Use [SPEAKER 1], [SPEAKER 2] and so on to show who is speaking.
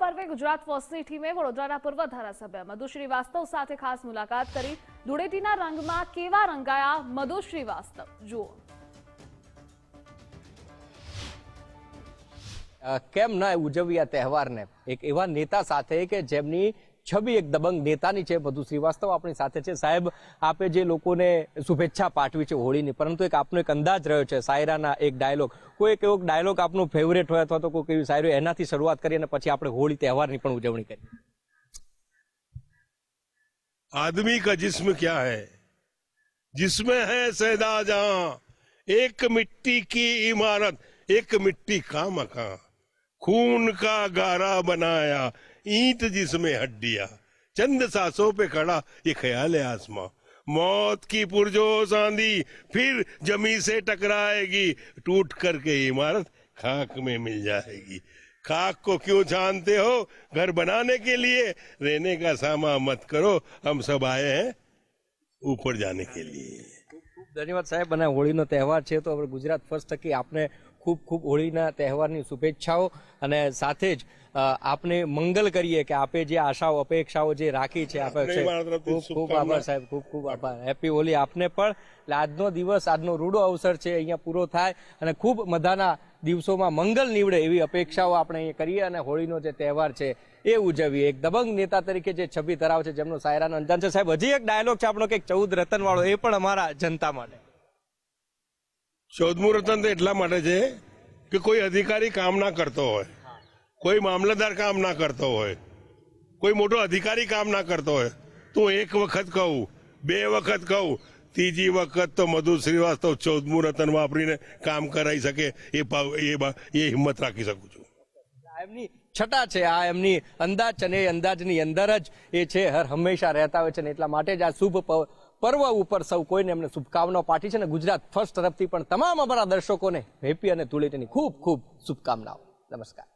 [SPEAKER 1] પર્વે ગુજરાત ફોર્સની ટીમે વડોદરાના પૂર્વ ધારાસભ્ય મધુ શ્રીવાસ્તવ સાથે ખાસ મુલાકાત કરી. ધૂળેટીના રંગમાં કેવા રંગાયા મધુ શ્રીવાસ્તવ? જુઓ.
[SPEAKER 2] કેમ ન ઉજવીએ તહેવારને? એક એવા નેતા સાથે કે જેમની છબી એક દબંગ નેતાની છે બધું શ્રીવાસ્તવ આપણી સાથે છે સાહેબ આપે જે લોકોને શુભેચ્છા પાઠવી છે હોળીની પરંતુ એક આપનો એક અંદાજ રહ્યો છે સાયરાના એક ડાયલોગ કોઈ એક એવો ડાયલોગ આપનો ફેવરેટ હોય અથવા તો કોઈ એવી સાયરો એનાથી શરૂઆત કરી અને પછી આપણે હોળી તહેવારની પણ ઉજવણી કરી
[SPEAKER 3] आदमी का जिस्म क्या है जिसमें है सैदा जहां एक मिट्टी की इमारत एक मिट्टी का मकान खून का गारा बनाया ईंट जिसमें हड्डियां चंद सांसों पे खड़ा ये ख्याल है आसमां मौत की पुरजोश आंधी फिर जमी से टकराएगी टूट करके इमारत खाक में मिल जाएगी खाक को क्यों छानते हो घर बनाने के लिए रहने का सामा मत करो हम सब आए हैं ऊपर जाने के लिए
[SPEAKER 2] ખૂબ ધન્યવાદ સાહેબ અને હોળીનો તહેવાર છે તો હવે ગુજરાત ફર્સ્ટ થકી આપને ખૂબ ખૂબ હોળીના તહેવારની શુભેચ્છાઓ અને સાથે જ આપને મંગલ કરીએ કે આપે જે આશાઓ અપેક્ષાઓ જે રાખી છે. ખૂબ ખૂબ આભાર સાહેબ ખૂબ ખૂબ આભાર. હેપી હોલી આપને પણ. એટલે આજનો દિવસ આજનો રૂડો અવસર છે અહીંયા પૂરો થાય અને ખૂબ મધાના દિવસોમાં મંગલ નીવડે એવી અપેક્ષાઓ આપણે અહીંયા કરીએ અને હોળીનો જે તહેવાર છે એ ઉજવીએ. એક દબંગ નેતા તરીકે જે છબી ધરાવે છે જેમનો સાયરાનો અંજાન છે. સાહેબ હજી એક ડાયલોગ છે આપણો કે ચૌદ રતન વાળો એ પણ અમારા જનતા માટે.
[SPEAKER 3] ચૌદમું રતન તો એટલા માટે છે કે કોઈ અધિકારી કામ ના કરતો હોય. કોઈ મામલતદાર કામ ના કરતો હોય. કોઈ મોટો અધિકારી કામ ના કરતો હોય. તો એક વખત કહું, બે વખત કહું, ત્રીજી વખત તો મધુ શ્રીવાસ્તવ ચૌદમું રતન વાપરીને કામ કરાવી શકે એ એ હિંમત રાખી શકું છું.
[SPEAKER 2] એમની છટા છે, આ એમની અંદાજ છે અને એ અંદાજની અંદર જ એ છે, હર હંમેશા રહેતા હોય છે ને એટલા માટે જ આ શુભ પર્વ ઉપર સૌ કોઈને એમને શુભકામનાઓ પાઠવી છે અને ગુજરાત ફર્સ્ટ તરફથી પણ તમામ અમારા દર્શકોને હેપી અને ધૂળેટીની ખૂબ ખૂબ શુભકામનાઓ. નમસ્કાર.